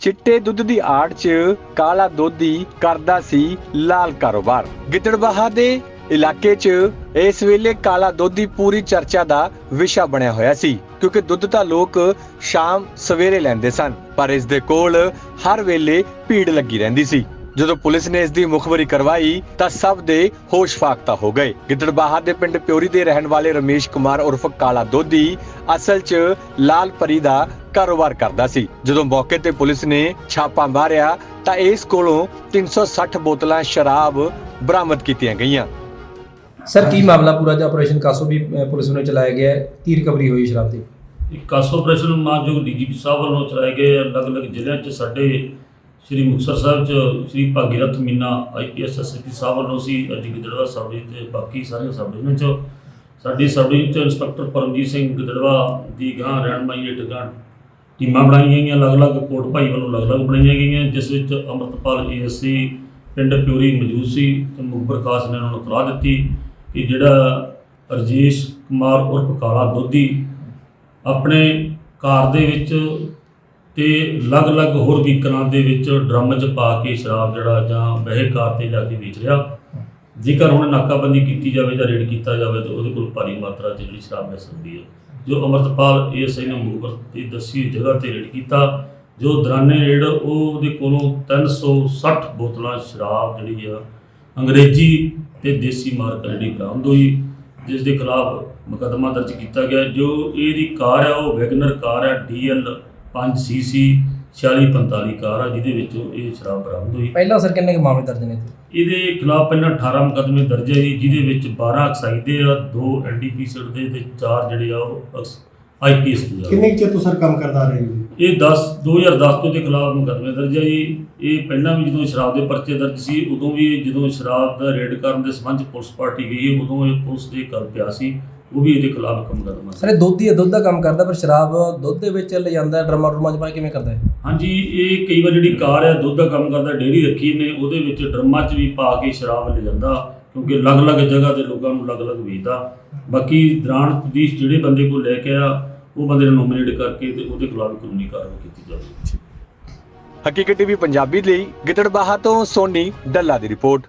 ਚਿੱਟੇ ਦੁੱਧ ਦੀ ਆੜ 'ਚ ਕਾਲਾ ਦੋਧੀ ਕਰਦਾ ਸੀ ਲਾਲ ਕਾਰੋਬਾਰ। ਗਿੱਦੜਬਾਹਾ ਦੇ ਇਲਾਕੇ 'ਚ ਇਸ ਵੇਲੇ ਕਾਲਾ ਦੋਧੀ ਪੂਰੀ ਚਰਚਾ ਦਾ ਵਿਸ਼ਾ ਬਣਿਆ ਹੋਇਆ ਸੀ, ਕਿਉਂਕਿ ਦੁੱਧ ਤਾਂ ਲੋਕ ਸ਼ਾਮ ਸਵੇਰੇ ਲੈਂਦੇ ਸਨ, ਪਰ ਇਸ ਦੇ ਕੋਲ ਹਰ ਵੇਲੇ ਭੀੜ ਲੱਗੀ ਰਹਿੰਦੀ ਸੀ। ਜਦੋਂ ਪੁਲਿਸ ਨੇ ਇਸ ਦੀ ਮੁਖਬਰੀ ਕਰਵਾਈ, ਤਾਂ ਸਭ ਦੇ ਹੋਸ਼ ਫਾਕਤਾ ਹੋ ਗਏ। ਗਿੱਦੜਬਾਹਾ ਦੇ ਪਿੰਡ ਪਿਉਰੀ ਦੇ ਰਹਿਣ ਵਾਲੇ ਰਮੇਸ਼ ਕੁਮਾਰ ਉਰਫ ਕਾਲਾ ਦੋਧੀ ਅਸਲ 'ਚ ਲਾਲ ਪਰੀ ਦਾ ਕਾਰੋਬਾਰ ਕਰਦਾ ਸੀ। ਜਦੋਂ ਮੌਕੇ ਤੇ ਪੁਲਿਸ ਨੇ ਛਾਪਾ ਮਾਰਿਆ ਤਾਂ ਇਸ ਕੋਲੋਂ 360 ਬੋਤਲਾਂ ਸ਼ਰਾਬ ਬਰਾਮਦ ਕੀਤੀਆਂ ਗਈਆਂ। ਸਰ ਕੀ ਮਾਮਲਾ ਪੂਰਾ ਜਿਹਾ ਆਪਰੇਸ਼ਨ ਕਾਸੋ ਵੀ ਪੁਲਿਸ ਵੱਲੋਂ ਚਲਾਇਆ ਗਿਆ ਹੈ? ਕੀ ਰਿਕਵਰੀ ਹੋਈ ਸ਼ਰਾਬ ਦੀ? ਇੱਕ ਕਾਸੋ ਆਪਰੇਸ਼ਨ ਮਾਨਯੋਗ ਡੀਜੀਪੀ ਸਾਹਿਬ ਵੱਲੋਂ ਚਲਾਏ ਗਏ ਅਲੱਗ-ਅਲੱਗ ਜ਼ਿਲ੍ਹਿਆਂ 'ਚ ਸਾਡੇ ਸ੍ਰੀ ਮੁਕਤਸਰ ਸਾਹਿਬ 'ਚ ਸ੍ਰੀ ਭਾਗੀਰਥ ਮੀਨਾ ਆਈਪੀਐਸ ਐਸਪੀ ਸਾਹਿਬ ਵੱਲੋਂ ਸੀ। ਅੱਜ ਗਿੱਦੜਵਾ ਸਬ ਤੇ ਬਾਕੀ ਸਾਰੇ ਸਬ ਡਿਵੀਜ਼ਨ 'ਚ। ਸਾਡੀ ਸਬ 'ਚ ਇੰਸਪੈਕਟਰ ਪਰਮਜੀਤ ਸਿੰਘ ਗਿੱਦੜਵਾ ਦੀ ਗਾਂ ਰਹਿਨਮਾਈ ਹੇਠ ਗਾਂ ਟੀਮਾਂ ਬਣਾਈਆਂ ਗਈਆਂ, ਅਲੱਗ-ਅਲੱਗ ਕੋਟ ਭਾਈ ਵੱਲੋਂ ਅਲੱਗ-ਅਲੱਗ ਬਣਾਈਆਂ ਗਈਆਂ, ਜਿਸ ਵਿੱਚ ਅੰਮ੍ਰਿਤਪਾਲ ਏਐਸਸੀ, ਪਿੰਡ ਪਿਉਰੀ ਮੌਜੂਦ ਸੀ ਤੇ ਮੁਖਬਰ ਖਾਸ ਨੇ ਉਹਨਾਂ ਨੂੰ ਤਲਾਹ ਦਿੱਤੀ ਕਿ ਜਿਹੜਾ ਰਜੇਸ਼ ਕੁਮਾਰ ਉਰਫ ਕਾਲਾ ਦੋਧੀ ਆਪਣੇ ਕਾਰ ਦੇ ਵਿੱਚ ਤੇ ਅਲੱਗ-ਅਲੱਗ ਹੋਰ ਵਹੀਕਲਾਂ ਦੇ ਵਿੱਚ ਡਰਮ 'ਚ ਪਾ ਕੇ ਸ਼ਰਾਬ ਜਿਹੜਾ ਜਾਂ ਵਹਿ ਕਾਰ ਤੇ ਜਾ ਕੇ ਵੇਚ ਰਿਹਾ। ਜੇਕਰ ਹੁਣ ਨਾਕਾਬੰਦੀ ਕੀਤੀ ਜਾਵੇ ਜਾਂ ਰੇਡ ਕੀਤਾ ਜਾਵੇ ਤਾਂ ਉਹਦੇ ਕੋਲ ਭਾਰੀ ਮਾਤਰਾ 'ਚ ਜਿਹੜੀ ਸ਼ਰਾਬ ਮਿਲ ਸਕਦੀ ਹੈ। ਜੋ ਅਮਰਤਪਾਲ ਏਐਸਆਈ ਨੇ ਮੁਖਬਰ ਦੀ ਦੱਸੀ ਜਗ੍ਹਾ ਤੇ ਰੇਡ ਕੀਤਾ, ਜੋ ਦਰਾਨੇ ਰੇਡ ਉਹਦੇ ਕੋਲੋਂ 360 ਬੋਤਲਾਂ ਸ਼ਰਾਬ ਜਿਹੜੀ ਆ, ਅੰਗਰੇਜ਼ੀ ਤੇ ਦੇਸੀ ਮਾਰਕ ਜਿਹੜੀ ਬਰਾਮਦ ਹੋਈ, ਜਿਸ ਦੇ ਖਿਲਾਫ ਮੁਕੱਦਮਾ ਦਰਜ ਕੀਤਾ ਗਿਆ। ਜੋ ਇਹਦੀ ਕਾਰ ਆ, ਉਹ ਵੈਗਨਰ ਕਾਰ ਆ ਡੀਐਲ 5 ਸੀਸੀ 4645 ਕਾਰ ਆ ਜਿਹਦੇ ਵਿੱਚੋਂ ਇਹ ਸ਼ਰਾਬ ਬਰਾਮਦ ਹੋਈ। ਪਹਿਲਾਂ ਸਰ ਕਿੰਨੇ ਕੁ ਮਾਮਲੇ ਦਰਜ ਨੇ ਇੱਥੇ? ਇਹਦੇ ਖਿਲਾਫ ਪਹਿਲਾਂ 18 ਮੁਕੱਦਮੇ ਦਰਜ ਹੈ ਜੀ ਜਿਹਦੇ ਵਿੱਚ 12 ਐਕਸਾਈਜ਼ ਦੇ ਆ 2 ਐਨਡੀਪੀਸੀ ਦੇ ਤੇ 4 ਜਿਹੜੇ ਆ ਉਹ ਆਈਪੀਐਸ ਦੇ ਆ। ਕਿੰਨੇ ਕੁ ਚਿਰ ਤੋਂ ਸਰ ਕੰਮ ਕਰਦਾ ਰਹੇ ਜੀ? ਇਹ 10 2010 ਤੋਂ ਦੇ ਖਿਲਾਫ ਮੁਕੱਦਮੇ ਦਰਜ ਹੈ ਜੀ। ਇਹ ਪਹਿਲਾਂ ਵੀ ਜਦੋਂ ਸ਼ਰਾਬ ਦੇ ਪਰਚੇ ਦਰਜ ਸੀ ਉਦੋਂ ਵੀ ਜਦੋਂ ਸ਼ਰਾਬ ਦਾ ਰੇਡ ਕਰਨ ਦੇ ਸੰਬੰਧ 'ਚ ਪੁਲਿਸ ਪਾਰਟੀ ਗਈ ਉਦੋਂ ਇਹ ਪੁਲਿਸ ਦੇ ਕਰ ਪਿਆ ਸੀ। ਉਹ ਵੀ ਇਹਦੇ ਖਿਲਾਫ ਇੱਕ ਮੁਕੱਦਮਾ ਸਰ ਇਹ ਦੁੱਧ ਹੀ ਦੁੱਧ ਦਾ ਕੰਮ ਕਰਦਾ ਪਰ ਸ਼ਰਾਬ ਦੁੱਧ ਦੇ ਵਿੱਚ ਲੈ ਜਾਂਦਾ ਡਰਮਾ ਡਰਮਾ ਚ ਪਾ ਕੇ ਕਿਵੇਂ ਕਰਦਾ ਹੈ? ਹਾਂਜੀ ਇਹ ਕਈ ਵਾਰ ਜਿਹੜੀ ਕਾਰ ਹੈ ਦੁੱਧ ਦਾ ਕੰਮ ਕਰਦਾ ਡੇਅਰੀ ਰੱਖੀ ਨੇ ਉਹਦੇ ਵਿੱਚ ਡਰਮਾਂ 'ਚ ਵੀ ਪਾ ਕੇ ਸ਼ਰਾਬ ਲੈ ਜਾਂਦਾ ਕਿਉਂਕਿ ਅਲੱਗ-ਅਲੱਗ ਜਗ੍ਹਾ ਤੇ ਲੋਕਾਂ ਨੂੰ ਅਲੱਗ-ਅਲੱਗ ਵੇਚਦਾ। ਬਾਕੀ ਦੌਰਾਨ ਪੁਲਿਸ ਜਿਹੜੇ ਬੰਦੇ ਕੋਲ ਲੈ ਕੇ ਆ ਉਹ ਬੰਦੇ ਨੂੰ ਨੋਮੀਨੇਟ ਕਰਕੇ ਤੇ ਉਹਦੇ ਖਿਲਾਫ ਕਾਨੂੰਨੀ ਕਾਰਵਾਈ ਕੀਤੀ ਜਾਵੇ ਹਕੀਕਤ ਟੀਵੀ ਪੰਜਾਬੀ ਲਈ ਗਿੱਦੜਬਾਹਾ ਤੋਂ ਸੋਨੀ ਡੱਲਾ ਦੀ ਰਿਪੋਰਟ।